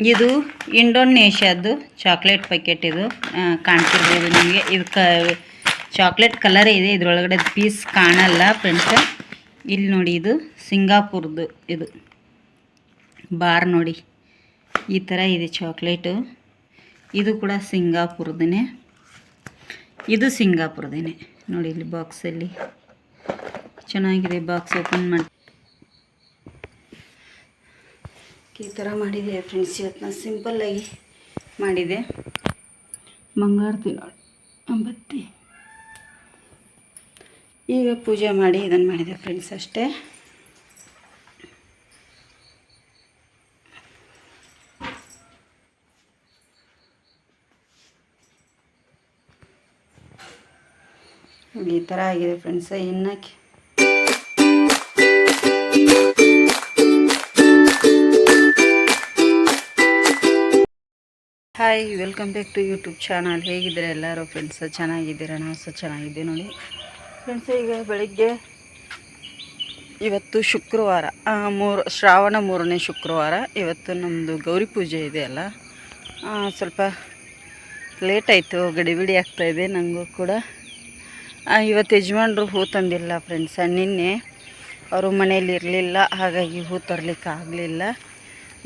ಇದು ಇಂಡೋನೇಷ್ಯಾದ್ದು chocolate packet ಇದು. ಕಾಣ್ತಿರ್ಬೋದು ನಿಮಗೆ. ಇದು ಕ, ಚಾಕ್ಲೇಟ್ ಕಲರ್ ಇದೆ. ಇದರೊಳಗಡೆ ಪೀಸ್ ಕಾಣಲ್ಲ ಫ್ರೆಂಡ್ಸ್ ಇಲ್ಲಿ ನೋಡಿ ಇದು ಸಿಂಗಾಪುರ್ದು ಇದು. ಬಾರ್ ನೋಡಿ. ಈ ಥರ ಇದೆ ಚಾಕ್ಲೇಟು. ಇದು ಕೂಡ ಸಿಂಗಾಪುರದೇ ಇದು ಸಿಂಗಾಪುರದೇ ನೋಡಿ ಇಲ್ಲಿ ಬಾಕ್ಸಲ್ಲಿ ಚೆನ್ನಾಗಿದೆ ಬಾಕ್ಸ್ ಓಪನ್ ಮಾಡಿ. ಈ ಥರ ಮಾಡಿದೆ ಫ್ರೆಂಡ್ಸ್ ಇವತ್ತು ನಾನು ಸಿಂಪಲ್ಲಾಗಿ ಮಾಡಿದೆ. ಮಂಗಾರತಿ ನೋಡಿ ಅಂಬತ್ತಿ ಈಗ ಪೂಜೆ ಮಾಡಿ ಇದನ್ನು ಮಾಡಿದೆ ಫ್ರೆಂಡ್ಸ್ ಅಷ್ಟೇ. ಈ ಥರ ಆಗಿದೆ ಫ್ರೆಂಡ್ಸ್ ಇನ್ನು hi welcome back to YouTube channel ಹೇಗಿದ್ದೀರಾ ಎಲ್ಲರೂ ಫ್ರೆಂಡ್ಸ್ ಚೆನ್ನಾಗಿದ್ದೀರಾ? ನಾವು ಸಹ ಚೆನ್ನಾಗಿದ್ದೀವಿ ನೋಡಿ. ಫ್ರೆಂಡ್ಸ್ ಈಗ ಬೆಳಿಗ್ಗೆ ಇವತ್ತು ಶುಕ್ರವಾರ ಮೂರು, ಶ್ರಾವಣ ಮೂರನೇ ಶುಕ್ರವಾರ. ಇವತ್ತು ನಮ್ಮದು ಗೌರಿ ಪೂಜೆ ಇದೆ ಅಲ್ಲ? ಸ್ವಲ್ಪ ಲೇಟ್ ಆಯಿತು ಗಡಿಬಿಡಿ ಆಗ್ತಾಯಿದೆ ನನಗೂ ಕೂಡ. ಇವತ್ತು ಯಜಮಾನ್ರು ಹೂ ತಂದಿಲ್ಲ ಫ್ರೆಂಡ್ಸ್ ನಿನ್ನೆ ಅವರು ಮನೇಲಿ ಇರಲಿಲ್ಲ, ಹಾಗಾಗಿ ಹೂ ತರಲಿಕ್ಕೆ ಆಗಲಿಲ್ಲ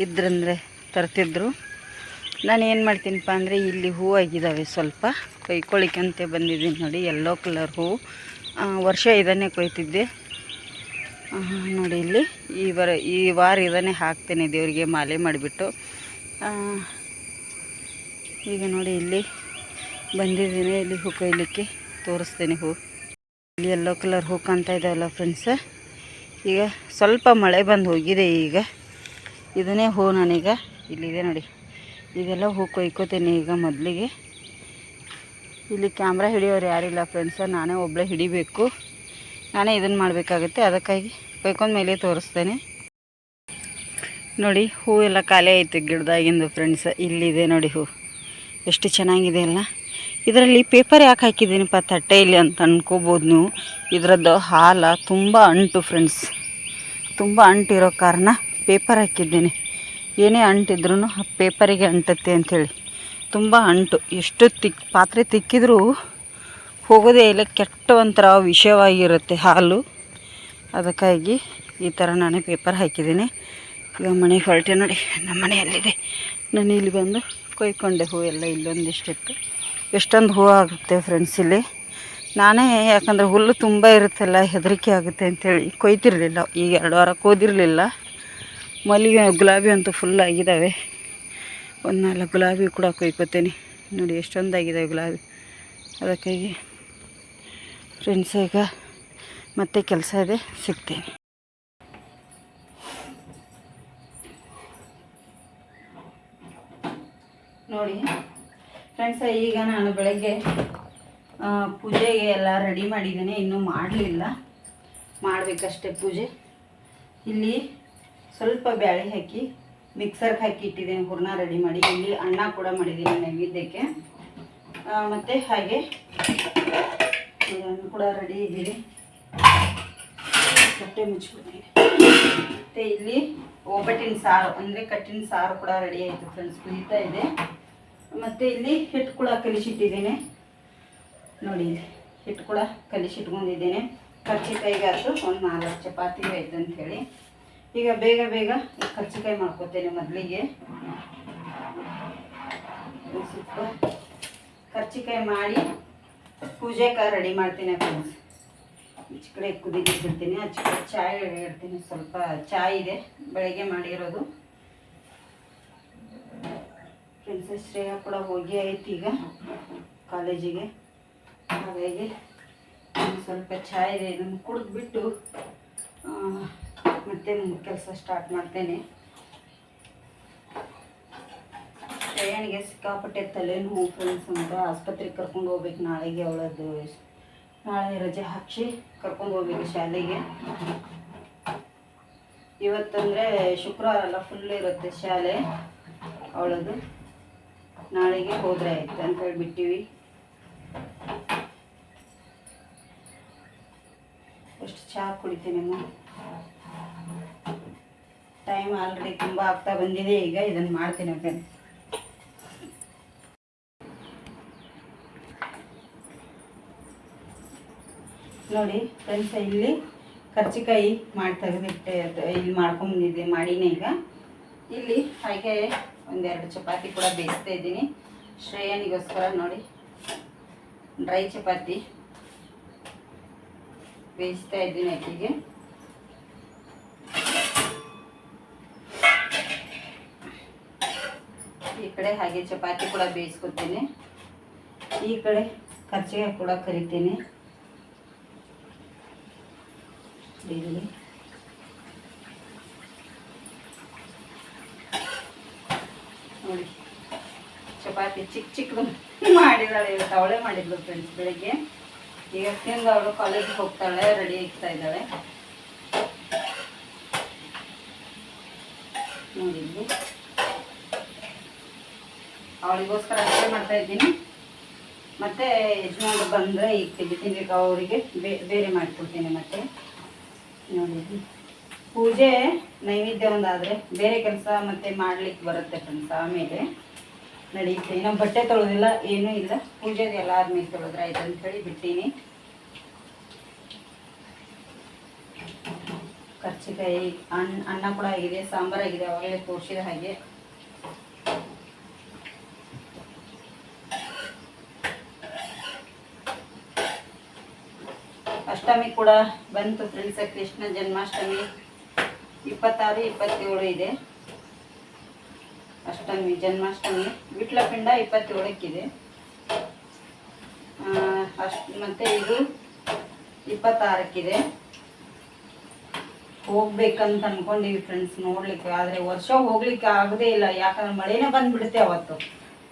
ಇದ್ರಂದರೆ ತರ್ತಿದ್ರು. ನಾನು ಏನು ಮಾಡ್ತೀನಪ್ಪ ಅಂದರೆ ಇಲ್ಲಿ ಹೂವು ಆಗಿದ್ದಾವೆ ಸ್ವಲ್ಪ. ಕೊಯ್ಕೊಳ್ಳಿಕ್ಕಂತೆ ಬಂದಿದ್ದೀನಿ ನೋಡಿ ಎಲ್ಲೋ ಕಲರ್ ಹೂವು ವರ್ಷ ಇದನ್ನೇ ಕೊಯ್ತಿದ್ದೆ. ನೋಡಿ ಇಲ್ಲಿ ಈ ವರ, ಈ ವಾರ ಇದನ್ನೇ ಹಾಕ್ತೇನೆ ದೇವರಿಗೆ ಮಾಲೆ ಮಾಡಿಬಿಟ್ಟು. ಈಗ ನೋಡಿ ಇಲ್ಲಿ ಬಂದಿದ್ದೀನಿ, ಇಲ್ಲಿ ಹೂ ಕೊಯ್ಲಿಕ್ಕೆ ತೋರಿಸ್ತೇನೆ ಹೂ. ಇಲ್ಲಿ ಎಲ್ಲೋ ಕಲರ್ ಹೂ ಕಾಣ್ತಾ ಇದ್ದಾವಲ್ಲ ಫ್ರೆಂಡ್ಸ ಈಗ ಸ್ವಲ್ಪ ಮಳೆ ಬಂದು ಹೋಗಿದೆ ಈಗ. ಇದನ್ನೇ ಹೂ ನಾನೀಗ ಇಲ್ಲಿದೆ ನೋಡಿ. ಇದೆಲ್ಲ ಹೂ ಕೊಯ್ಕೋತೀನಿ ಈಗ ಮೊದಲಿಗೆ. ಇಲ್ಲಿ ಕ್ಯಾಮ್ರಾ ಹಿಡಿಯೋರು ಯಾರಿಲ್ಲ ಫ್ರೆಂಡ್ಸ ನಾನೇ ಒಬ್ಬಳೇ ಹಿಡಿಬೇಕು. ನಾನೇ ಇದನ್ನು ಮಾಡಬೇಕಾಗುತ್ತೆ, ಅದಕ್ಕಾಗಿ ಕೊಯ್ಕೊಂಡ ಮೇಲೆ ತೋರಿಸ್ತೇನೆ. ನೋಡಿ, ಹೂ ಎಲ್ಲ ಖಾಲಿ ಆಯಿತು ಗಿಡದಾಗಿಂದು ಫ್ರೆಂಡ್ಸ್ ಇಲ್ಲಿದೆ ನೋಡಿ ಹೂ. ಎಷ್ಟು ಚೆನ್ನಾಗಿದೆ ಅಲ್ಲ. ಇದರಲ್ಲಿ ಪೇಪರ್ ಯಾಕೆ ಹಾಕಿದ್ದೀನಿಪ್ಪ ತಟ್ಟೆಯಲ್ಲಿ ಅಂತ ಅಂದ್ಕೋಬೋದು ನೀವು. ಇದರದ್ದು ಹಾಲ ತುಂಬ ಅಂಟು ಫ್ರೆಂಡ್ಸ್ ತುಂಬ ಅಂಟಿರೋ ಕಾರಣ ಪೇಪರ್ ಹಾಕಿದ್ದೀನಿ. ಏನೇ ಅಂಟಿದ್ರೂ ಪೇಪರಿಗೆ ಅಂಟುತ್ತೆ ಅಂಥೇಳಿ. ತುಂಬ ಅಂಟು. ಎಷ್ಟು ತಿಕ್, ಪಾತ್ರೆ ತಿಕ್ಕಿದ್ರೂ ಹೋಗೋದೇ ಇಲ್ಲ. ಕೆಟ್ಟ ಒಂಥರ ವಿಷಯವಾಗಿರುತ್ತೆ ಹಾಲು. ಅದಕ್ಕಾಗಿ ಈ ಥರ ನಾನೇ ಪೇಪರ್ ಹಾಕಿದ್ದೀನಿ. ಈಗ ಮನೆಗೆ ಹೊರಟೆ ನೋಡಿ, ನಮ್ಮ ಮನೆಯಲ್ಲಿದೆ. ನಾನು ಇಲ್ಲಿ ಬಂದು ಕೊಯ್ಕೊಂಡೆ ಹೂ ಎಲ್ಲ ಇಲ್ಲೊಂದಿಷ್ಟಿತ್ತು ಎಷ್ಟೊಂದು ಹೂ ಆಗುತ್ತೆ ಫ್ರೆಂಡ್ಸ್ ಇಲ್ಲಿ. ನಾನೇ ಯಾಕಂದರೆ ಹುಲ್ಲು ತುಂಬ ಇರುತ್ತಲ್ಲ, ಹೆದರಿಕೆ ಆಗುತ್ತೆ ಅಂಥೇಳಿ ಕೊಯ್ತಿರಲಿಲ್ಲ. ಈಗ ಎರಡು ವಾರ ಕೋದಿರಲಿಲ್ಲ ಮಲ್ಲಿಗೆ ಗುಲಾಬಿ ಅಂತೂ ಫುಲ್ ಆಗಿದ್ದಾವೆ ಒಂದು ನಾಲ್ಕು ಗುಲಾಬಿ ಕೂಡ ಕೊಯ್ಕೋತೀನಿ ನೋಡಿ ಎಷ್ಟೊಂದಾಗಿದ್ದಾವೆ ಗುಲಾಬಿ. ಅದಕ್ಕಾಗಿ ಫ್ರೆಂಡ್ಸ್ ಈಗ ಮತ್ತೆ ಕೆಲಸ ಇದೆ, ಸಿಗ್ತೇನೆ. ನೋಡಿ ಫ್ರೆಂಡ್ಸ ಈಗ ನಾನು ಬೆಳಗ್ಗೆ ಪೂಜೆಗೆ ಎಲ್ಲ ರೆಡಿ ಮಾಡಿದ್ದೀನಿ. ಇನ್ನೂ ಮಾಡಲಿಲ್ಲ. ಮಾಡಬೇಕಷ್ಟೇ ಪೂಜೆ. ಇಲ್ಲಿ ಸ್ವಲ್ಪ ಬ್ಯಾಳೆ ಹಾಕಿ ಮಿಕ್ಸರ್ಗೆ ಹಾಕಿ ಇಟ್ಟಿದ್ದೀನಿ ಹೂರ್ಣ ರೆಡಿ ಮಾಡಿ. ಇಲ್ಲಿ ಅನ್ನ ಕೂಡ ಮಾಡಿದ್ದೀನಿ ನೈವೇದ್ಯಕ್ಕೆ. ಮತ್ತು ಹಾಗೆ ಅನ್ನ ಕೂಡ ರೆಡಿ ಇದ್ದೀನಿ ಬಟ್ಟೆ ಮುಚ್ಚಿಬಿಡ್ತೀನಿ ಮತ್ತು ಇಲ್ಲಿ ಒಬ್ಬಟ್ಟಿನ ಸಾರು, ಅಂದರೆ ಕಟ್ಟಿನ ಸಾರು ಕೂಡ ರೆಡಿ ಆಯಿತು ಫ್ರೆಂಡ್ಸ್ ಕುದೀತಾ ಇದೆ. ಮತ್ತು ಇಲ್ಲಿ ಹಿಟ್ಟು ಕೂಡ ಕಲಿಸಿಟ್ಟಿದ್ದೀನಿ. ನೋಡಿ ಇಲ್ಲಿ ಹಿಟ್ಟು ಕೂಡ ಕಲಿಸಿಟ್ಕೊಂಡಿದ್ದೀನಿ. ಅದು ಒಂದು ನಾಲ್ಕು ಚಪಾತಿ ಆಯ್ತು ಅಂಥೇಳಿ ಈಗ ಬೇಗ ಬೇಗ ಕರ್ಚಿಕಾಯಿ ಮಾಡ್ಕೊತೇನೆ ಮೊದಲಿಗೆ. ಸ್ವಲ್ಪ ಕರ್ಚಿಕಾಯಿ ಮಾಡಿ ಪೂಜೆಗೆ ರೆಡಿ ಮಾಡ್ತೀನಿ ಫ್ರೆಂಡ್ಸ್ ಈಚ ಕಡೆ ಕುದಿಗೆ ಬಿಡ್ತೀನಿ ಆಚೆ ಕಡೆ ಚಾಯ್ ಇಡ್ತೀನಿ ಸ್ವಲ್ಪ ಚಾಯ್ ಇದೆ. ಬೆಳಗ್ಗೆ ಮಾಡಿರೋದು. ಪ್ರಿನ್ಸಸ್ ಶ್ರೇಯ ಕೂಡ ಹೋಗಿ ಆಯ್ತು ಈಗ ಕಾಲೇಜಿಗೆ. ಹಾಗಾಗಿ ಸ್ವಲ್ಪ ಚಾಯ್ ಇದೆ. ಇದನ್ನು ಕುಡಿದ್ಬಿಟ್ಟು ಮತ್ತೆ ಕೆಲಸ ಸ್ಟಾರ್ಟ್ ಮಾಡ್ತೇನೆ. ಪ್ರಯಾಣಿಗೆ ಸಿಕ್ಕಾಪಟ್ಟೆ ತಲೆನೋವು ಫ್ರೆಂಡ್ಸ್ ಅಂತ ಆಸ್ಪತ್ರೆಗೆ ಕರ್ಕೊಂಡು ಹೋಗ್ಬೇಕು. ನಾಳೆಗೆ ಅವಳದ್ದು ನಾಳೆ ರಜೆ ಹಾಕಿ ಕರ್ಕೊಂಡು ಹೋಗ್ಬೇಕು ಶಾಲೆಗೆ. ಇವತ್ತಂದರೆ ಶುಕ್ರವಾರ ಅಲ್ಲ ಫುಲ್ ಇರುತ್ತೆ ಶಾಲೆ. ಅವಳದು ನಾಳೆಗೆ ಹೋದ್ರೆ ಆಯ್ತು ಅಂತ ಹೇಳ್ಬಿಟ್ಟಿವಿ. ಎಷ್ಟು ಚಹಾ ಕುಡಿತೀನಿ ಟೈಮ್ ಆಲ್ರೆಡಿ ತುಂಬ ಆಗ್ತಾ ಬಂದಿದೆ, ಈಗ ಇದನ್ನು ಮಾಡ್ತೀನಿ ಫ್ರೆಂಡ್ ನೋಡಿ ಫ್ರೆಂಡ್ಸ್ ಇಲ್ಲಿ ಕರ್ಚಿಕಾಯಿ ಮಾಡಿ ಅದು ಇಲ್ಲಿ ಮಾಡ್ಕೊಂಬಂದಿದ್ದೆ ಮಾಡಿನೇ ಈಗ. ಇಲ್ಲಿ ಹಾಗೆ ಒಂದೆರಡು ಚಪಾತಿ ಕೂಡ ಬೇಯಿಸ್ತಾ ಇದ್ದೀನಿ. ಶ್ರೇಯನಿಗೋಸ್ಕರ ನೋಡಿ ಡ್ರೈ ಚಪಾತಿ ಬೇಯಿಸ್ತಾ ಇದ್ದೀನಿ ಆಕೆಗೆ ಈ ಕಡೆ ಹಾಗೆ ಚಪಾತಿ ಕೂಡ ಬೇಯಿಸ್ಕೊತೀನಿ. ಈ ಕಡೆ ಕರ್ಚಿಗೆ ಕೂಡ ಕರಿತೀನಿ. ನೋಡಿ. ಚಪಾತಿ ಚಿಕ್ಕ ಚಿಕ್ಕದು ಮಾಡಿದಾಳೆ ಇವತ್ತು ಅವಳೇ ಮಾಡಿದ್ಲು ಫ್ರೆಂಡ್ಸ್ ಬೆಳಿಗ್ಗೆ. ಈಗ ತಿಂದು ಅವಳು ಕಾಲೇಜಿಗೆ ಹೋಗ್ತಾಳೆ ರೆಡಿ ಆಗ್ತಾ ಇದ್ದಾಳೆ. ನೋಡಿ ಇಲ್ಲಿ. ಅವಳಿಗೋಸ್ಕರ ಅಷ್ಟೇ ಮಾಡ್ತಾ ಇದ್ದೀನಿ. ಮತ್ತೆ ಯಜಮಾನ್ರು ಬಂದರೆ ಈಗ ತೆಗಿತೀನಿ ಅವರಿಗೆ ಬೇರೆ ಮಾಡಿಕೊಡ್ತೀನಿ ಮತ್ತೆ. ನೋಡಿ. ಪೂಜೆ ನೈವೇದ್ಯ ಒಂದಾದರೆ ಬೇರೆ ಕೆಲಸ ಮತ್ತೆ ಮಾಡ್ಲಿಕ್ಕೆ ಬರುತ್ತೆ ಫ್ರೆಂಡ್ಸ್ ಆಮೇಲೆ. ನಡೆಯುತ್ತೆ ಬಟ್ಟೆ ತೊಳೆದಿಲ್ಲ, ಏನೂ ಇಲ್ಲ. ಪೂಜೆಗೆ ಎಲ್ಲ ಆದ್ಮೇಲೆ ತೊಳೆದ್ರೆ ಆಯ್ತು ಹೇಳಿ ಬಿಟ್ಟೀನಿ ಕರ್ಚಿಕಾಯಿ, ಅನ್ನ ಅನ್ನ ಕೂಡ ಆಗಿದೆ, ಸಾಂಬಾರಾಗಿದೆ, ಅವಾಗಲೇ ತೋರಿಸಿದ ಹಾಗೆ. ಅಷ್ಟಮಿ ಕೂಡ ಬಂತು ಫ್ರೆಂಡ್ಸ್ ಕೃಷ್ಣ ಜನ್ಮಾಷ್ಟಮಿ ಇಪ್ಪತ್ತಾರು, ಇಪ್ಪತ್ತೇಳು ಇದೆ. ಅಷ್ಟಮಿ, ಜನ್ಮಾಷ್ಟಮಿ, ವಿಟ್ಲಪಿಂಡ ಇಪ್ಪತ್ತೇಳಕ್ಕಿದೆ. ಅಷ್ಟು, ಮತ್ತೆ ಇದು ಇಪ್ಪತ್ತಾರಕ್ಕಿದೆ. ಹೋಗ್ಬೇಕಂತ ಅನ್ಕೊಂಡಿವಿ ಫ್ರೆಂಡ್ಸ್ ನೋಡ್ಲಿಕ್ಕೆ, ಆದರೆ ವರ್ಷ ಹೋಗ್ಲಿಕ್ಕೆ ಆಗದೇ ಇಲ್ಲ, ಯಾಕಂದ್ರೆ ಮಳೆನೇ ಬಂದ್ಬಿಡುತ್ತೆ ಅವತ್ತು.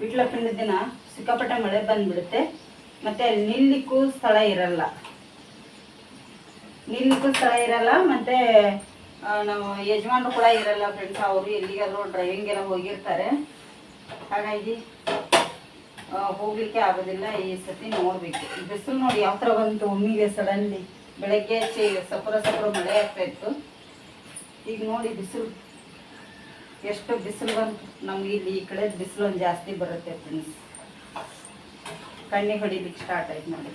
ವಿಟ್ಲಪಿಂಡ ದಿನ ಸಿಕ್ಕಾಪಟ್ಟೆ ಮಳೆ ಬಂದ್ಬಿಡುತ್ತೆ, ಮತ್ತೆ ಅಲ್ಲಿ ನಿಲ್ಲಿಕ್ಕೂ ಸ್ಥಳ ಇರಲ್ಲ. ನಿಲ್ಲಿಕ್ಕೂ ಸ್ಥಳ ಇರಲ್ಲ, ಮತ್ತೆ ನಮ್ಮ ಯಜಮಾನ್ರು ಕೂಡ ಇರಲ್ಲ ಫ್ರೆಂಡ್ಸ್ ಅವರು ಎಲ್ಲಿಗಾದ್ರೂ ಡ್ರೈವಿಂಗ್ ಎಲ್ಲ ಹೋಗಿರ್ತಾರೆ. ಹಾಗಾಗಿ ಹೋಗ್ಲಿಕ್ಕೆ ಆಗೋದಿಲ್ಲ ಈ ಸತಿ ನೋಡ್ಬೇಕು. ಬಿಸಿಲು ನೋಡಿ ಯಾವ ಥರ ಬಂತು, ಒಮ್ಮಿಗೆ ಸಡನ್ಲಿ ಬೆಳಗ್ಗೆ ಚೇ, ಸಪುರ ಸಪುರ ಮಳೆ ಆಗ್ತಾ ಇತ್ತು. ಈಗ ನೋಡಿ ಬಿಸಿಲು, ಎಷ್ಟು ಬಿಸಿಲು ಬಂತು. ನಮ್ಗೆ ಇಲ್ಲಿ ಈ ಕಡೆ ಬಿಸಿಲು ಒಂದು ಜಾಸ್ತಿ ಬರುತ್ತೆ ಫ್ರೆಂಡ್ಸ್ ಕಣ್ಣಿಗೆ ಹೊಡಿಲಿಕ್ಕೆ ಸ್ಟಾರ್ಟ್ ಆಯ್ತು ನೋಡಿ.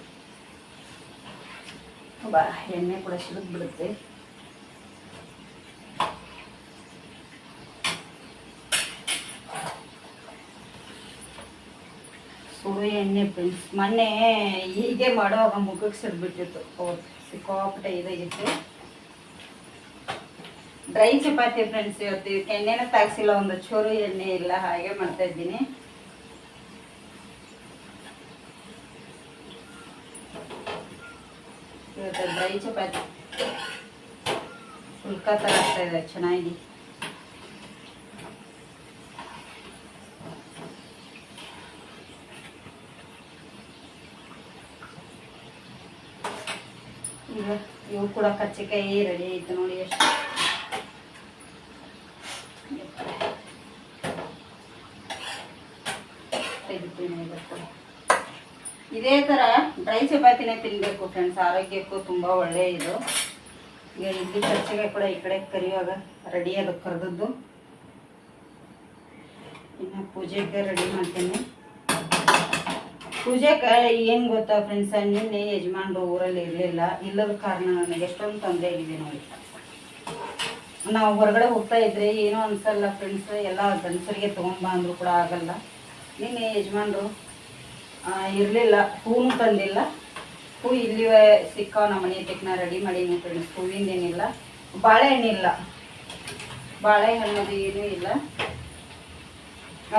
ಬಾ, ಎಣ್ಣೆ ಕೂಡ ಸಿಡಿದು ಬಿಡುತ್ತೆ. ಸುಡು ಎಣ್ಣೆ ಫ್ರೆಂಡ್ಸ್ ಮೊನ್ನೆ ಹೀಗೆ ಮಾಡುವಾಗ ಮುಖಕ್ಕೆ ಸಿಡ್ಬಿಟ್ಟಿತ್ತು ಅವತ್ತು ಸಿಕ್ಕಾಪಟ್ಟೆ ಇದಾಗಿತ್ತು. ಡ್ರೈ ಚಪಾತಿ ಫ್ರೆಂಡ್ಸ್ ಇವತ್ತು. ಎಣ್ಣೆನ ತಾಗಿಸಿಲ್ಲ ಒಂದು ಚೂರು ಎಣ್ಣೆ ಇಲ್ಲ, ಹಾಗೆ ಮಾಡ್ತಾ ಇದ್ದೀನಿ. ಇವತ್ತು ಡ್ರೈ ಚಪಾತಿ. ಫುಲ್ಕ ಥರ ಆಗ್ತಾ ಇದೆ ಚೆನ್ನಾಗಿ ಈಗ ಇವು ಕೂಡ ಕಚ್ಚಿಕಾಯಿ ರೆಡಿ ಆಯ್ತು ನೋಡಿ ಎಷ್ಟು ತೆಗಿತೀನಿ ಇವತ್ತು ಇದೇ ಥರ ಚಪಾತಿನೇ ತಿನ್ನಬೇಕು ಫ್ರೆಂಡ್ಸ್ ಆರೋಗ್ಯಕ್ಕೂ ತುಂಬ ಒಳ್ಳೆಯ ಇದು. ಈಗ ಇಲ್ಲಿ ಚರ್ಚೆಗೆ ಕೂಡ ಈ ಕಡೆ ಕರಿಯುವಾಗ ರೆಡಿ ಅದು ಕರೆದದ್ದು. ಇನ್ನು ಪೂಜೆಗೆ ರೆಡಿ ಮಾಡ್ತೀನಿ. ಪೂಜೆಗೆ ಏನು ಗೊತ್ತಾ ಫ್ರೆಂಡ್ಸ ನಿನ್ನೆ ಯಜಮಾನ್ರು ಊರಲ್ಲಿ ಇರಲಿಲ್ಲ. ಇಲ್ಲದ ಕಾರಣ ನನಗೆ ಎಷ್ಟೊಂದು ತೊಂದರೆ ಆಗಿದೆ ನೋಡಿ. ನಾವು ಹೊರಗಡೆ ಹೋಗ್ತಾ ಇದ್ರೆ ಏನೋ ಅನ್ಸಲ್ಲ ಫ್ರೆಂಡ್ಸ್ ಎಲ್ಲ ಗಂಡಸರಿಗೆ ತೊಗೊಂಡ್ಬಾ ಅಂದ್ರು ಕೂಡ ಆಗಲ್ಲ. ನಿನ್ನೆ ಯಜಮಾನ್ರು ಇರಲಿಲ್ಲ, ಹೂನು ತಂದಿಲ್ಲ. ಹೂ ಇಲ್ಲಿವೇ ಸಿಕ್ಕಾವ ನಮ್ಮ ಮನೆ ತೆಕ್ನ ರೆಡಿ ಮಾಡೀನಿ ಫ್ರೆಂಡ್ಸ್ ಹೂವಿಂದೇನಿಲ್ಲ ಬಾಳೆಹಣ್ಣಿಲ್ಲ ಬಾಳೆಹಣ್ಣದು ಏನೂ ಇಲ್ಲ.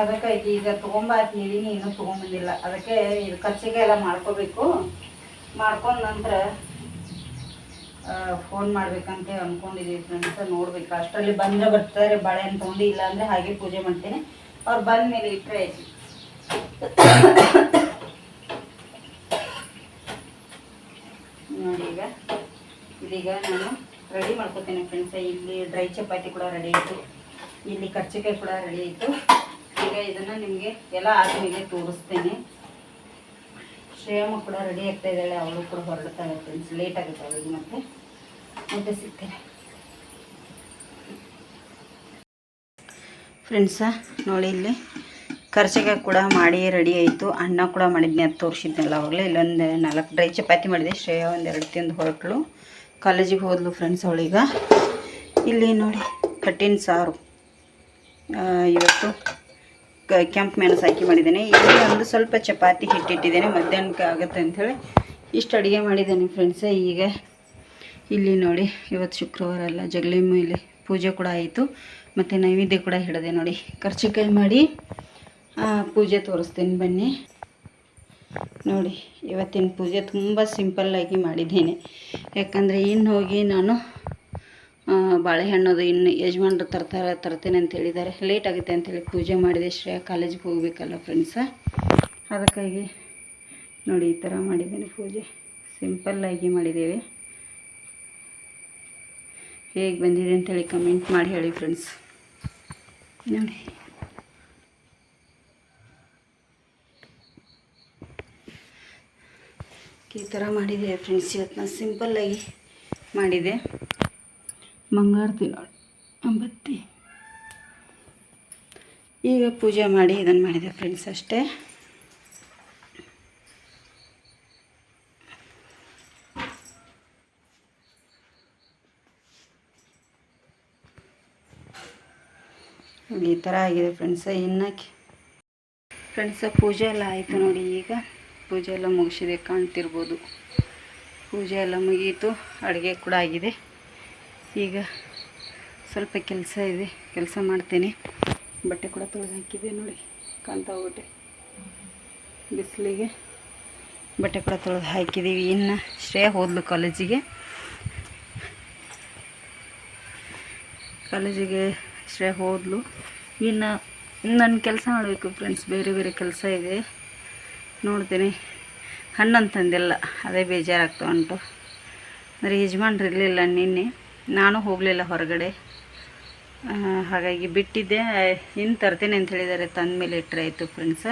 ಅದಕ್ಕೆ ಈಗ ತೊಗೊಂಬ ಅಂತ ಇನ್ನು ತೊಗೊಂಬಂದಿಲ್ಲ. ಅದಕ್ಕೆ ಇದು ಕಚ್ಚಿಗೆ ಎಲ್ಲ ಮಾಡ್ಕೋಬೇಕು. ಮಾಡ್ಕೊಂಡ ನಂತರ ಫೋನ್ ಮಾಡ್ಬೇಕಂತ ಅಂದ್ಕೊಂಡಿದ್ದೀವಿ ಫ್ರೆಂಡ್ಸ್ ನೋಡ್ಬೇಕು. ಅಷ್ಟರಲ್ಲಿ ಬಂದರೆ ಬರ್ತಾರೆ ಬಾಳೆಹಣ್ಣು ತೊಗೊಂಡು ಇಲ್ಲ ಅಂದರೆ ಹಾಗೆ ಪೂಜೆ ಮಾಡ್ತೇನೆ. ಅವ್ರು ಬಂದ ಮೇಲೆ ಇಟ್ಟರೆ ಆಯ್ತು ನೋಡಿ ಈಗ ಇದೀಗ ನಾನು ರೆಡಿ ಮಾಡ್ಕೊತೀನಿ ಫ್ರೆಂಡ್ಸ್ ಇಲ್ಲಿ ಡ್ರೈ ಚಪಾತಿ ಕೂಡ ರೆಡಿ ಆಯಿತು. ಇಲ್ಲಿ ಕರ್ಚಿಕಾಯಿ ಕೂಡ ರೆಡಿ ಆಯಿತು. ಈಗ ಇದನ್ನು ನಿಮಗೆ ಎಲ್ಲ ಆದ್ಮೇಲೆ ತೋರಿಸ್ತೇನೆ. ಶ್ರೇಯಮ್ಮ ಕೂಡ ರೆಡಿ ಆಗ್ತಾ ಇದ್ದಾಳೆ. ಅವಳು ಕೂಡ ಹೊರಡ್ತಾಳೆ ಫ್ರೆಂಡ್ಸ್ ಲೇಟ್ ಆಗುತ್ತೆ ಅವಳಿಗೆ ಮತ್ತೆ. ಮತ್ತೆ ಸಿಗ್ತೇನೆ. ಫ್ರೆಂಡ್ಸ ನೋಡಿ ಇಲ್ಲಿ ಖರ್ಚಿಗೆ ಕೂಡ ಮಾಡಿ ರೆಡಿ ಆಯಿತು. ಅನ್ನ ಕೂಡ ಮಾಡಿದ್ನಿ. ಅದು ತೋರಿಸಿದ್ನಲ್ಲ ಅವಾಗಲೇ. ಇಲ್ಲೊಂದು ನಾಲ್ಕು ಡ್ರೈ ಚಪಾತಿ ಮಾಡಿದೆ. ಶ್ರೇಯ ಒಂದೆರಡು ತಿಂದು ಹೊರಟಳು. ಕಾಲೇಜಿಗೆ ಹೋದ್ಲು ಫ್ರೆಂಡ್ಸ್ ಅವಳೀಗ. ಇಲ್ಲಿ ನೋಡಿ ಕಟ್ಟಿನ ಸಾರು. ಇವತ್ತು ಕೆಂಪು ಮೆಣಸು ಹಾಕಿ ಮಾಡಿದ್ದೇನೆ. ಇಲ್ಲಿ ಒಂದು ಸ್ವಲ್ಪ ಚಪಾತಿ ಹಿಟ್ಟಿಟ್ಟಿದ್ದೇನೆ, ಮಧ್ಯಾಹ್ನಕ್ಕೆ ಆಗುತ್ತೆ ಅಂಥೇಳಿ ಇಷ್ಟು ಅಡುಗೆ ಮಾಡಿದ್ದೇನೆ ಫ್ರೆಂಡ್ಸೇ ಈಗ ಇಲ್ಲಿ ನೋಡಿ, ಇವತ್ತು ಶುಕ್ರವಾರ ಅಲ್ಲ ಜಗಳಿ ಮೇಲೆ ಪೂಜೆ ಕೂಡ ಆಯಿತು. ಮತ್ತು ನೈವೇದ್ಯ ಕೂಡ ಹಿಡಿದೆ ನೋಡಿ ಖರ್ಚಿಕಾಯಿ ಮಾಡಿ ಪೂಜೆ ತೋರಿಸ್ತೀನಿ ಬನ್ನಿ. ನೋಡಿ, ಇವತ್ತಿನ ಪೂಜೆ ತುಂಬ ಸಿಂಪಲ್ಲಾಗಿ ಮಾಡಿದ್ದೇನೆ. ಯಾಕಂದರೆ ಇನ್ನು ಹೋಗಿ ನಾನು ಬಾಳೆಹಣ್ಣದು ಇನ್ನು ಯಜಮಾನ್ರು ತರ್ತಾರೆ, ತರ್ತೇನೆ ಅಂತ ಹೇಳಿದ್ದಾರೆ. ಲೇಟ್ ಆಗುತ್ತೆ ಅಂತೇಳಿ ಪೂಜೆ ಮಾಡಿದೆ. ಶ್ರೇಯ ಕಾಲೇಜಿಗೆ ಹೋಗಬೇಕಲ್ಲ ಫ್ರೆಂಡ್ಸ ಅದಕ್ಕಾಗಿ ನೋಡಿ, ಈ ಥರ ಮಾಡಿದ್ದೇನೆ ಪೂಜೆ. ಸಿಂಪಲ್ಲಾಗಿ ಮಾಡಿದ್ದೇವೆ. ಹೇಗೆ ಬಂದಿದೆ ಅಂತೇಳಿ ಕಮೆಂಟ್ ಮಾಡಿ ಹೇಳಿ ಫ್ರೆಂಡ್ಸ್ ನೋಡಿ. ಈ ಥರ ಮಾಡಿದೆ ಫ್ರೆಂಡ್ಸ್ ಇವತ್ತು ನಾನು ಸಿಂಪಲ್ಲಾಗಿ ಮಾಡಿದೆ. ಮಂಗಾರತಿ ಬತ್ತಿ ಈಗ ಪೂಜೆ ಮಾಡಿ ಇದನ್ನು ಮಾಡಿದೆ ಫ್ರೆಂಡ್ಸ್ ಅಷ್ಟೇ. ಈ ಥರ ಆಗಿದೆ ಫ್ರೆಂಡ್ಸ ಇನ್ನಕ್ಕೆ ಫ್ರೆಂಡ್ಸ ಪೂಜೆ ಎಲ್ಲ ಆಯಿತು ನೋಡಿ ಈಗ. ಪೂಜೆ ಎಲ್ಲ ಮುಗಿಸಿದೆ ಕಾಣ್ತಿರ್ಬೋದು ಪೂಜೆ ಎಲ್ಲ ಮುಗೀತು, ಅಡುಗೆ ಕೂಡ ಆಗಿದೆ. ಈಗ ಸ್ವಲ್ಪ ಕೆಲಸ ಇದೆ, ಕೆಲಸ ಮಾಡ್ತೇನೆ. ಬಟ್ಟೆ ಕೂಡ ತೊಳೆದು ಹಾಕಿದೆ ನೋಡಿ, ಕಾಣ್ತಾ ಹೋಗ್ಬಿಟ್ಟೆ ಬಿಸಿಲಿಗೆ ಬಟ್ಟೆ ಕೂಡ ತೊಳೆದು ಹಾಕಿದ್ದೀವಿ. ಇನ್ನು ಶ್ರೇಯ ಹೋದ್ಲು ಕಾಲೇಜಿಗೆ. ಕಾಲೇಜಿಗೆ ಶ್ರೇಯ ಹೋದ್ಲು. ಇನ್ನು ನನ್ನ ಕೆಲಸ ಮಾಡಬೇಕು ಫ್ರೆಂಡ್ಸ್ ಬೇರೆ ಬೇರೆ ಕೆಲಸ ಇದೆ. ನೋಡ್ತೀನಿ. ಹಣ್ಣು ತಂದಿಲ್ಲ. ಅದೇ ಬೇಜಾರಾಗ್ತಾ ಉಂಟು ಅಂದರೆ ಯಜಮಾನ್ರು ಇರಲಿಲ್ಲ ನಿನ್ನೆ. ನಾನು ಹೋಗಲಿಲ್ಲ ಹೊರಗಡೆ. ಹಾಗಾಗಿ ಬಿಟ್ಟಿದ್ದೆ. ಇನ್ನು ತರ್ತೀನಿ ಅಂತ ಹೇಳಿದ್ದಾರೆ. ತಂದ ಮೇಲೆ ಇಟ್ಟರೆ ಆಯಿತು ಫ್ರೆಂಡ್ಸ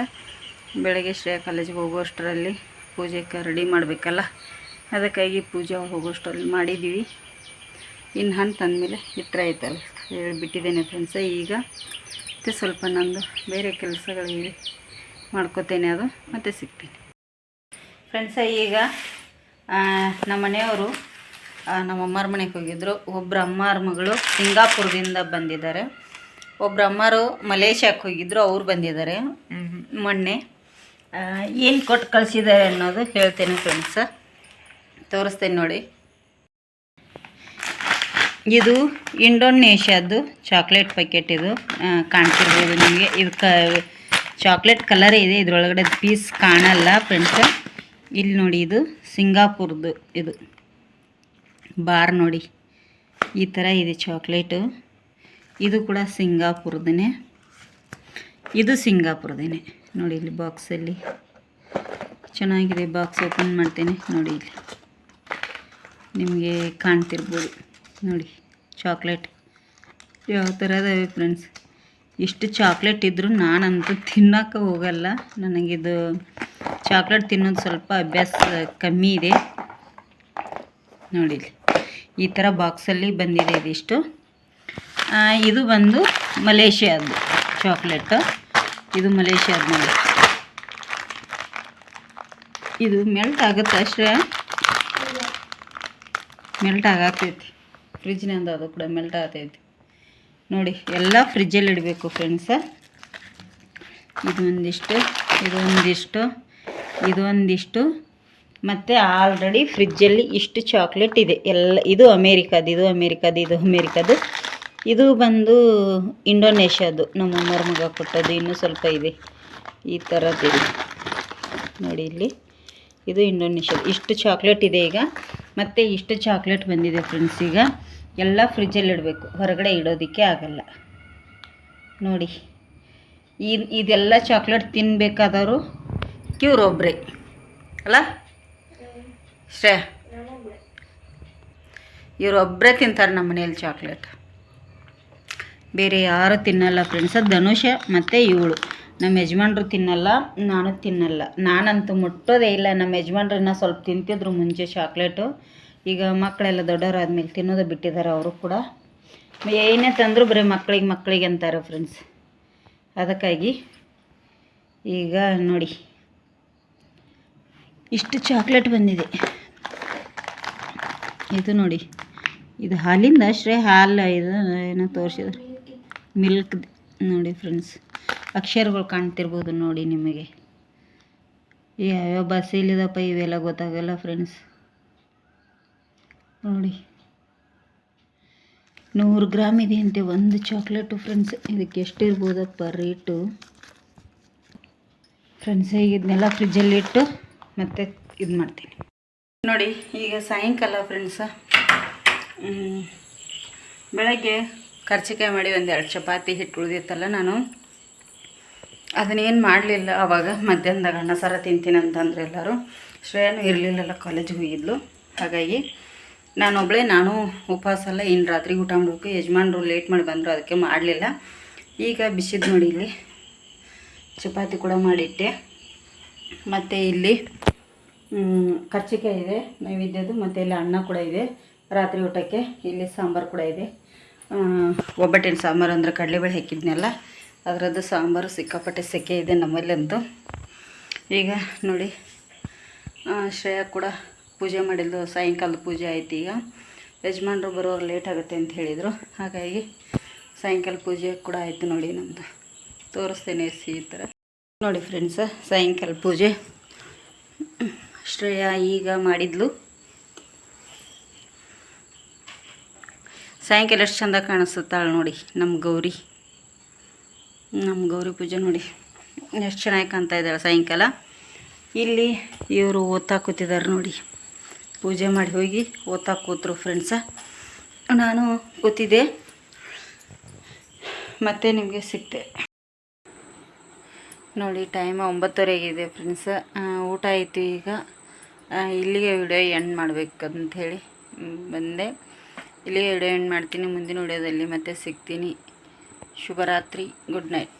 ಬೆಳಗ್ಗೆ ಶ್ರೇಯಾ ಕಾಲೇಜಿಗೆ ಹೋಗೋಷ್ಟರಲ್ಲಿ ಪೂಜೆಗೆ ರೆಡಿ ಮಾಡಬೇಕಲ್ಲ? ಅದಕ್ಕಾಗಿ ಪೂಜೆ ಹೋಗೋಷ್ಟರಲ್ಲಿ ಮಾಡಿದ್ದೀವಿ. ಇನ್ನು ಹಣ್ಣು ತಂದಮೇಲೆ ಇಟ್ಟರೆ ಆಯ್ತಲ್ಲ? ಹೇಳಿಬಿಟ್ಟಿದ್ದೇನೆ ಫ್ರೆಂಡ್ಸ ಈಗ ಮತ್ತು ಸ್ವಲ್ಪ ನಂದು ಬೇರೆ ಕೆಲಸಗಳಿವೆ ಮಾಡ್ಕೋತೇನೆ ಅದು ಮತ್ತೆ ಸಿಗ್ತೀನಿ. ಫ್ರೆಂಡ್ಸ ಈಗ ನಮ್ಮ ಮನೆಯವರು ನಮ್ಮ ಅಮ್ಮರ ಮನೆಗೆ ಹೋಗಿದ್ದರು ಒಬ್ಬರು ಅಮ್ಮಾರ ಮಗಳು ಸಿಂಗಾಪುರದಿಂದ ಬಂದಿದ್ದಾರೆ. ಒಬ್ಬರು ಅಮ್ಮರು ಮಲೇಷ್ಯಾಕ್ಕೆ ಹೋಗಿದ್ದರು ಅವ್ರು ಬಂದಿದ್ದಾರೆ. ಮೊನ್ನೆ ಏನು ಕೊಟ್ಟು ಕಳಿಸಿದ್ದಾರೆ ಅನ್ನೋದು ಹೇಳ್ತೇನೆ ಫ್ರೆಂಡ್ಸ ತೋರಿಸ್ತೇನೆ ನೋಡಿ. ಇದು ಇಂಡೋನೇಷ್ಯಾದ್ದು ಚಾಕ್ಲೇಟ್ ಪ್ಯಾಕೆಟ್ ಇದು ಕಾಣ್ತಿರ್ಬೋದು ನಿಮಗೆ. ಇದು ಕ ಚಾಕ್ಲೇಟ್ ಕಲರೇ ಇದೆ, ಇದರೊಳಗಡೆ ಪೀಸ್ ಕಾಣಲ್ಲ ಫ್ರೆಂಡ್ಸ್ ಇಲ್ಲಿ ನೋಡಿ ಇದು ಸಿಂಗಾಪುರ್ದು ಇದು. ಬಾರ್ ನೋಡಿ. ಈ ಥರ ಇದೆ ಚಾಕ್ಲೇಟು ಇದು ಕೂಡ ಸಿಂಗಾಪುರದೇ ಇದು ಸಿಂಗಾಪುರದೇ ನೋಡಿ ಇಲ್ಲಿ ಬಾಕ್ಸಲ್ಲಿ ಚೆನ್ನಾಗಿದೆ ಬಾಕ್ಸ್ ಓಪನ್ ಮಾಡ್ತೇನೆ. ನೋಡಿ ಇಲ್ಲಿ. ನಿಮಗೆ ಕಾಣ್ತಿರ್ಬೋದು. ನೋಡಿ ಚಾಕ್ಲೇಟ್ ಯಾವ ಥರ ಅದಾವೆ ಫ್ರೆಂಡ್ಸ್ ಇಷ್ಟು ಚಾಕ್ಲೇಟ್ ಇದ್ದರೂ ನಾನಂತೂ ತಿನ್ನೋಕೆ ಹೋಗಲ್ಲ. ನನಗಿದು ಚಾಕ್ಲೇಟ್ ತಿನ್ನೋದು ಸ್ವಲ್ಪ ಅಭ್ಯಾಸ ಕಮ್ಮಿ ಇದೆ. ನೋಡಿ. ಈ ಥರ ಬಾಕ್ಸಲ್ಲಿ ಬಂದಿದೆ ಇದಿಷ್ಟು. ಇದು ಬಂದು ಮಲೇಷ್ಯಾದ್ದು ಚಾಕ್ಲೇಟ್ ಇದು ಮಲೇಷ್ಯಾದ ನೋಡಿ. ಇದು ಮೆಲ್ಟ್ ಆಗುತ್ತೆ ಅಷ್ಟೇ ಮೆಲ್ಟ್ ಆಗತ್ತೈತಿ ಫ್ರಿಜ್ನಿಂದ ಅದು ಕೂಡ ಮೆಲ್ಟ್ ಆಗತೈತಿ ನೋಡಿ, ಎಲ್ಲ ಫ್ರಿಜ್ಜಲ್ಲಿ ಇಡಬೇಕು ಫ್ರೆಂಡ್ಸ ಇದು ಇದೊಂದಿಷ್ಟು ಇದು ಒಂದಿಷ್ಟು ಇದು ಒಂದಿಷ್ಟು ಮತ್ತು ಆಲ್ರೆಡಿ ಫ್ರಿಜ್ಜಲ್ಲಿ ಇಷ್ಟು ಚಾಕ್ಲೇಟ್ ಇದೆ. ಎಲ್ಲ, ಇದು ಅಮೇರಿಕಾದ ಇದು ಅಮೇರಿಕಾದ ಇದು ಅಮೇರಿಕಾದು ಇದು ಬಂದು ಇಂಡೋನೇಷ್ಯಾದು ನಮ್ಮ ಅಮ್ಮರ ಮಗ ಕೊಟ್ಟದ್ದು ಇನ್ನೂ ಸ್ವಲ್ಪ ಇದೆ. ಈ ಥರದ್ದಿದೆ ನೋಡಿ ಇಲ್ಲಿ. ಇದು ಇಂಡೋನೇಷ್ಯಾ, ಇಷ್ಟು ಚಾಕ್ಲೇಟ್ ಇದೆ ಈಗ. ಮತ್ತು ಇಷ್ಟು ಚಾಕ್ಲೇಟ್ ಬಂದಿದೆ ಫ್ರೆಂಡ್ಸ್ ಈಗ. ಎಲ್ಲ ಫ್ರಿಜ್ಜಲ್ಲಿ ಇಡಬೇಕು. ಹೊರಗಡೆ ಇಡೋದಕ್ಕೆ ಆಗಲ್ಲ. ನೋಡಿ, ಈ ಇದೆಲ್ಲ ಚಾಕ್ಲೇಟ್ ತಿನ್ನಬೇಕಾದವರು ಕ್ಯೂರೊಬ್ಬರೇ ಅಲ್ಲ? ಶ್ರೇ ಇವರೊಬ್ಬರೇ ತಿಂತಾರೆ ನಮ್ಮ ಮನೇಲಿ ಚಾಕ್ಲೇಟ್ ಬೇರೆ ಯಾರು ತಿನ್ನಲ್ಲ ಫ್ರೆಂಡ್ಸ ಧನುಷ ಮತ್ತು ಇವಳು. ನಮ್ಮ ಯಜಮಾನ್ರು ತಿನ್ನಲ್ಲ, ನಾನು ತಿನ್ನಲ್ಲ. ನಾನಂತೂ ಮುಟ್ಟೋದೇ ಇಲ್ಲ. ನಮ್ಮ ಯಜಮಾನ್ರನ್ನ ಸ್ವಲ್ಪ ತಿಂತಿದ್ರು ಮುಂಚೆ ಚಾಕ್ಲೇಟು ಈಗ ಮಕ್ಕಳೆಲ್ಲ ದೊಡ್ಡವರಾದ್ಮೇಲೆ ತಿನ್ನೋದು ಬಿಟ್ಟಿದ್ದಾರೆ ಅವರು ಕೂಡ. ಏನೇ ತಂದರೂ ಬರೀ ಮಕ್ಕಳಿಗೆ ಮಕ್ಕಳಿಗೆ ಅಂತಾರೆ ಫ್ರೆಂಡ್ಸ್ ಅದಕ್ಕಾಗಿ ಈಗ ನೋಡಿ. ಇಷ್ಟು ಚಾಕ್ಲೇಟ್ ಬಂದಿದೆ. ಇದು ನೋಡಿ. ಇದು ಹಾಲಿಂದ ಅಷ್ಟೇ ಹಾಲು ಇದು ಏನೋ ತೋರಿಸಿದ್ರು. ಮಿಲ್ಕ್ ನೋಡಿ ಫ್ರೆಂಡ್ಸ್ ಅಕ್ಷರಗಳು ಕಾಣ್ತಿರ್ಬೋದು ನೋಡಿ ನಿಮಗೆ. ಯಾವ್ಯಾವ ಬಸ್ ಇಲ್ಲಿದಪ್ಪ, ಇವೆಲ್ಲ ಗೊತ್ತಾಗಲ್ಲ ಫ್ರೆಂಡ್ಸ್ ನೋಡಿ. ನೂರು ಗ್ರಾಮ್ ಇದೆ ಅಂತೆ, ಒಂದು ಚಾಕ್ಲೇಟು ಫ್ರೆಂಡ್ಸ್ ಇದಕ್ಕೆ ಎಷ್ಟಿರ್ಬೋದಪ್ಪ ರೇಟು ಫ್ರೆಂಡ್ಸ್ ಈಗ ಇದನ್ನೆಲ್ಲ ಫ್ರಿಜ್ಜಲ್ಲಿ ಇಟ್ಟು ಮತ್ತೆ ಇದು ಮಾಡ್ತೀನಿ. ನೋಡಿ, ಈಗ ಸಾಯಂಕಾಲ ಫ್ರೆಂಡ್ಸ ಬೆಳಗ್ಗೆ ಕರ್ಚಿಕಾಯಿ ಮಾಡಿ ಒಂದು ಎರಡು ಚಪಾತಿ ಹಿಟ್ಟು ಉಳಿದಿತ್ತಲ್ಲ ನಾನು. ಅದನ್ನೇನು ಮಾಡಲಿಲ್ಲ ಆವಾಗ ಮಧ್ಯಾಹ್ನದಾಗ ಅನ್ನ ಸಾರ ತಿಂತೀನಿ ಅಂತಂದ್ರೆ ಎಲ್ಲರೂ. ಶ್ರೇಯನೂ ಇರಲಿಲ್ಲಲ್ಲ ಕಾಲೇಜಿಗೆ ಹೋಗಿದ್ಲು. ಹಾಗಾಗಿ ನಾನೊಬ್ಬಳೇ ನಾನು ಉಪವಾಸ ಅಲ್ಲ ಇನ್ನು ರಾತ್ರಿ ಊಟ ಮಾಡಬೇಕು, ಯಜಮಾನ್ರು ಲೇಟ್ ಮಾಡಿ ಬಂದರು, ಅದಕ್ಕೆ ಮಾಡಲಿಲ್ಲ. ಈಗ ಬಿಸಿದು ನೋಡಿ ಇಲ್ಲಿ ಚಪಾತಿ ಕೂಡ ಮಾಡಿಟ್ಟೆ. ಮತ್ತು ಇಲ್ಲಿ ಕರ್ಚಿಕಾಯಿ ಇದೆ, ನೈವೇದ್ಯದ್ದು, ಮತ್ತು ಇಲ್ಲಿ ಅನ್ನ ಕೂಡ ಇದೆ. ರಾತ್ರಿ ಊಟಕ್ಕೆ ಇಲ್ಲಿ ಸಾಂಬಾರು ಕೂಡ ಇದೆ. ಒಬ್ಬಟ್ಟಿನ ಸಾಂಬಾರು ಅಂದರೆ ಕಡಲೆಬೇಳೆ ಹಾಕಿದ್ನಲ್ಲ, ಅದರದ್ದು ಸಾಂಬಾರು ಸಿಕ್ಕಾಪಟ್ಟೆ ಸೆಕೆ ಇದೆ ನಮ್ಮಲ್ಲಂತೂ. ಈಗ ನೋಡಿ ಶ್ರೇಯಾ ಕೂಡ ಪೂಜೆ ಮಾಡಿದ್ದು ಸಾಯಂಕಾಲದ ಪೂಜೆ ಆಯ್ತು ಈಗ. ಯಜಮಾನ್ರು ಬರೋರು ಲೇಟ್ ಆಗುತ್ತೆ ಅಂತ ಹೇಳಿದರು. ಹಾಗಾಗಿ ಸಾಯಂಕಾಲ ಪೂಜೆ ಕೂಡ ಆಯಿತು ನೋಡಿ ನಮ್ಮದು ತೋರಿಸ್ತೇನೆ ಸಿ ಈ ಥರ. ನೋಡಿ ಫ್ರೆಂಡ್ಸ ಸಾಯಂಕಾಲ ಪೂಜೆ. ಶ್ರೇಯ ಈಗ ಮಾಡಿದ್ಲು. ಸಾಯಂಕಾಲ ಎಷ್ಟು ಚಂದ ಕಾಣಿಸುತ್ತಾಳೆ ನೋಡಿ ನಮ್ಮ ಗೌರಿ. ನಮ್ಮ ಗೌರಿ ಪೂಜೆ ನೋಡಿ. ಎಷ್ಟು ಚೆನ್ನಾಗಿ ಕಾಣ್ತಾ ಇದ್ದಾಳೆ ಸಾಯಂಕಾಲ. ಇಲ್ಲಿ ಇವರು ಓದ್ತಾ ಕೂತಿದ್ದಾರೆ ನೋಡಿ. ಪೂಜೆ ಮಾಡಿ ಹೋಗಿ ಓದ್ತಾ ಕೂತರು ಫ್ರೆಂಡ್ಸ ನಾನು ಕೂತಿದ್ದೆ ಮತ್ತೆ ನಿಮಗೆ ಸಿಕ್ತೆ. ನೋಡಿ ಟೈಮ್ ಒಂಬತ್ತುವರೆಗಿದೆ ಫ್ರೆಂಡ್ಸ ಊಟ ಆಯಿತು ಈಗ. ಇಲ್ಲಿಗೆ ವಿಡಿಯೋ ಎಂಡ್ ಮಾಡಬೇಕಂತ ಹೇಳಿ ಬಂದೆ. ಇಲ್ಲಿಗೆ ವಿಡಿಯೋ ಎಂಡ್ ಮಾಡ್ತೀನಿ, ಮುಂದಿನ ವಿಡಿಯೋದಲ್ಲಿ ಮತ್ತೆ ಸಿಗ್ತೀನಿ. ಶುಭರಾತ್ರಿ ಗುಡ್ ನೈಟ್